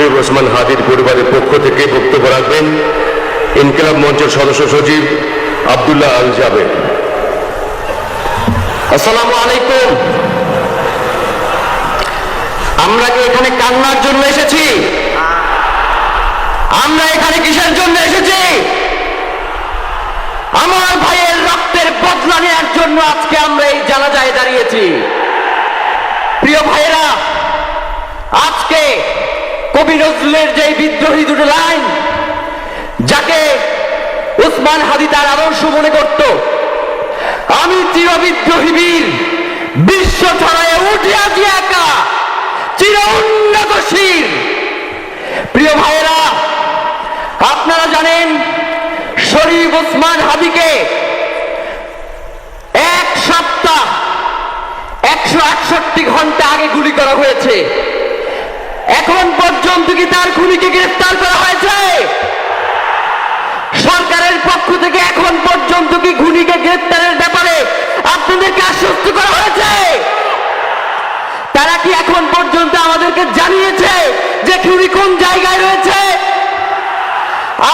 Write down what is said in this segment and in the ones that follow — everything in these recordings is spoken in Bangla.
শরীফ ওসমান হাদির পরিবারের পক্ষ থেকে বক্তব্য রাখবেন ইনকিলাব মঞ্চের সদস্য সচিব আবদুল্লাহ আল জাবেদ। আসসালামু আলাইকুম। আমরা কি এখানে কান্নার জন্য এসেছি? আমরা এখানে কিসের জন্য এসেছি? আমার ভাইয়ের রক্তের বদলা নেওয়ার জন্য আজকে আমরা এই জানাজায় দাঁড়িয়েছি। প্রিয় ভাইয়েরা, আজকে কবি নজরুলের যে বিদ্রোহী দুটো লাইন, যাকে উসমান হাদি তার আদর্শ মনে করত, আমি চিরবিদ্রোহী বীর, বিশ্ব ছড়ায় উঠিয়াছি একা, চির উন্নত শির। প্রিয় ভাইয়েরা, আপনারা জানেন, শরীফ ওসমান হাদিকে এক সপ্তাহ একশো একষট্টি ঘণ্টা আগে গুলি করা হয়েছে। এখন পর্যন্ত কি তার খুনিকে গ্রেফতার করা হয়েছে। সরকারের পক্ষ থেকে এখন পর্যন্ত কি খুনিকে গ্রেফতারের ব্যাপারে আপনাদেরকে আশ্বস্ত করা হয়েছে? তারা কি এখন পর্যন্ত আমাদেরকে জানিয়েছে যে খুনি কোন জায়গায় রয়েছে?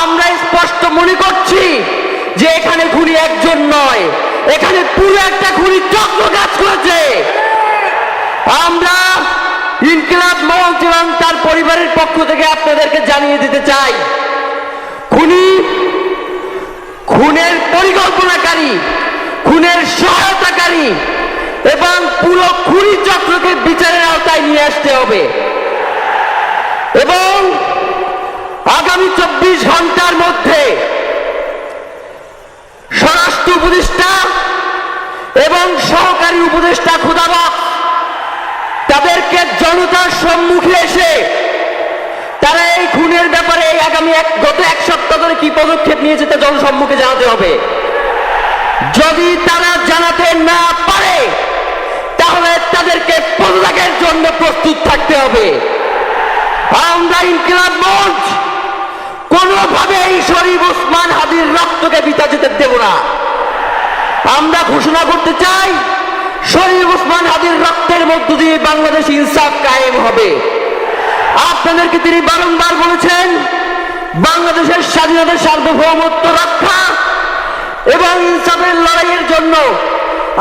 আমরা স্পষ্ট মনে করছি যে এখানে খুনি একজন নয়, এখানে পুরো একটা খুনি চক্র কাজ করেছে আমরা ইনকিলাব মঞ্চ এবং তার পরিবারের পক্ষ থেকে আপনাদেরকে জানিয়ে দিতে চাই, খুনি, খুনের পরিকল্পনাকারী, খুনের সহায়তাকারী এবং পুরো খুনি চক্রকে বিচারের আওতায় নিয়ে আসতে হবে। এবং আগামী চব্বিশ ঘণ্টার মধ্যে স্বরাষ্ট্র উপদেষ্টা এবং সহকারী উপদেষ্টা খুদাবাক তাদেরকে জনতার সম্মুখে এসে তারা এই খুনের ব্যাপারে এই আগামী এক, গত এক সপ্তাহ ধরে কি পদক্ষেপ নিয়েছে তা জনসম্মুখে জানাতে হবে? যদি তারা জানাতে না পারে, তাহলে তাদেরকে পদত্যাগের জন্য প্রস্তুত থাকতে হবে। কোনোভাবে এই শরীফ ওসমান হাদির রক্তকে বিতা যেতে দেব না। আমরা ঘোষণা করতে চাই, শরীফ ওসমান হাদির রক্তের মধ্য দিয়ে বাংলাদেশ ইনসাফ কায়েম হবে। আপনাদেরকে তিনি বারংবার বলেছেন বাংলাদেশের স্বাধীনতা, সার্বভৌমত্ব রক্ষা এবং ইনসাফের লড়াইয়ের জন্য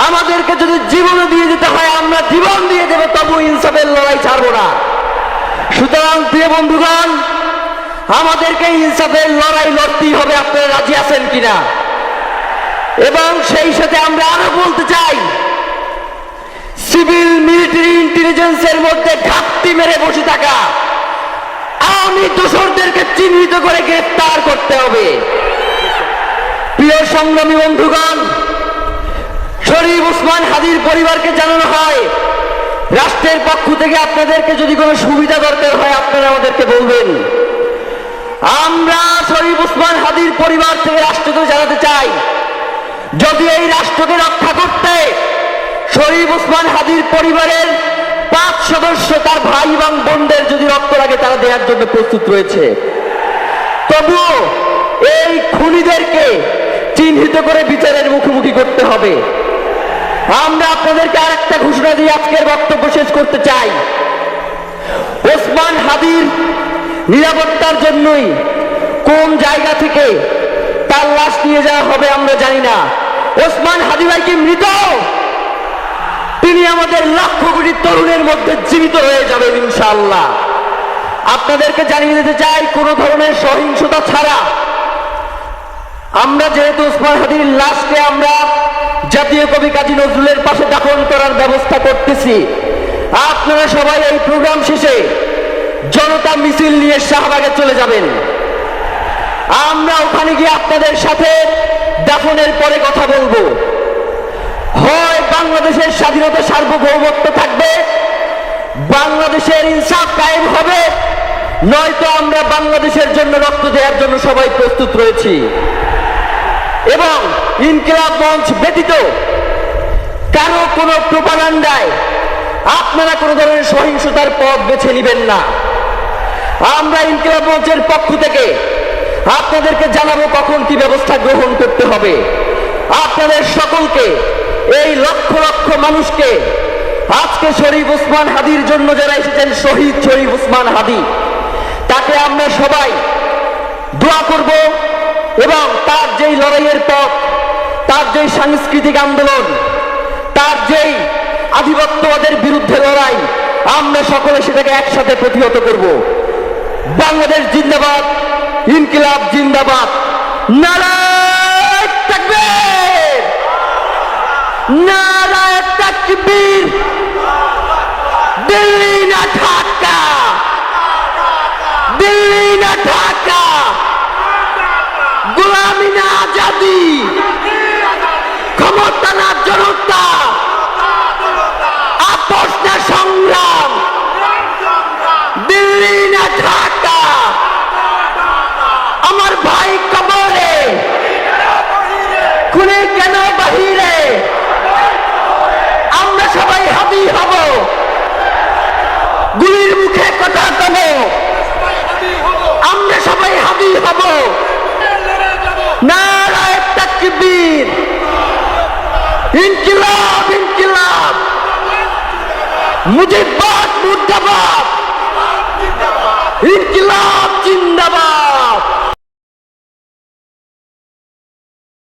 আমাদেরকে যদি জীবন দিয়ে দিতে হয়, আমরা জীবন দিয়ে দেবো, তবু ইনসাফের লড়াই ছাড়বো না। সুতরাং প্রিয় বন্ধুগণ, আমাদেরকে ইনসাফের লড়াই লড়তেই হবে, আপনারা রাজি আছেন কিনা? এবং সেই সাথে আমরা আরও বলতে চাই, সিভিল মিলিটারি ইন্টেলিজেন্সের মধ্যে ঘাটতি মেরে বসে থাকা। চিহ্নিত করে গ্রেফতার করতে হবে। প্রিয় সংগ্রামী বন্ধুগণ, শরীফ পরিবারকে জানানো হয়, রাষ্ট্রের পক্ষ থেকে আপনাদেরকে যদি কোনো সুবিধা দরকার হয়, আপনারা আমাদেরকে বলবেন। আমরা শরীফ উসমান হাদির পরিবার থেকে রাষ্ট্রকে জানাতে চাই। যদি এই রাষ্ট্রকে রক্ষা করতে শরীফ উসমান হাদির পরিবারের পাঁচ সদস্য তার ভাই এবং বোনদের যদি রক্ত লাগে, তারা দেওয়ার জন্য প্রস্তুত রয়েছে। তবুও এই খুনিদেরকে চিহ্নিত করে বিচারের মুখোমুখি করতে হবে। আমরা আপনাদেরকে আরেকটা ঘোষণা দিয়ে আজকের বক্তব্য শেষ করতে চাই। ওসমান হাদির নিরাপত্তার জন্যই কোন জায়গা থেকে তার লাশ নিয়ে যাওয়া হবে আমরা জানি না। ওসমান হাদি ভাই কি মৃত? তিনি আমাদের লক্ষ কোটি তরুণের মধ্যে জীবিত হয়ে যাবেন ইনশাআল্লাহ। আপনাদেরকে জানিয়ে দিতে চাই, কোনো ধরনের সহিংসতা ছাড়া আমরা যেহেতু ওসমান হাদির লাশকে আমরা জাতীয় কবি কাজী নজরুলের পাশে দাফন করার ব্যবস্থা করতেছি। আপনারা সবাই এই প্রোগ্রাম শেষে জনতা মিছিল নিয়ে শাহবাগে চলে যাবেন। আমরা ওখানে গিয়ে আপনাদের সাথে দাফনের পরে কথা বলব। বাংলাদেশের স্বাধীনতা সার্বভৌমত্ব থাকবে, বাংলাদেশের ইনসাফ কায়েম হবে, নয়তো আমরা বাংলাদেশের জন্য রক্ত দেওয়ার জন্য সবাই প্রস্তুত রয়েছি। এবং ইনকিলাব মঞ্চ ব্যতীত কারও কোনো প্রোপাগান্ডায় আপনারা কোনো ধরনের সহিংসতার পথ বেছে নেবেন না। আমরা ইনকিলাব মঞ্চের পক্ষ থেকে আপনাদেরকে জানাব কখন কি ব্যবস্থা গ্রহণ করতে হবে। আপনাদের সকলকে এই লক্ষ লক্ষ মানুষকে আজকে শরীফ উসমান হাদির জন্য যারা এসেছেন, শহীদ শরীফ উসমান হাদি, তাকে আমরা সবাই দোয়া করব এবং তার যেই লড়াইয়ের পথ, তার যেই সাংস্কৃতিক আন্দোলন, তার যেই আধিপত্যবাদের বিরুদ্ধে লড়াই, আমরা সকলে সেটাকে একসাথে প্রতিহত করব। বাংলাদেশ জিন্দাবাদ, ইনকিলাব জিন্দাবাদ, নারায়! নারায় তাকবীর। দিল্লি না ঢাকা। দিল্লি না ঢাকা। গোলামি না আজাদি। ক্ষমতা না জনতা। আপোষ না সংগ্রাম। দিল্লি না ঢাকা আমার ভাই কবরে খুনে কেন বাহিরে আমরা সবাই হাবি হব গুলির মুখে কব আমরা সবাই হাবি হব। নারায় ইনকিলাব ইনকিলাব। মুজিবাদ মুর্দাবাদ। ইনকিলাব জিন্দাবাদ।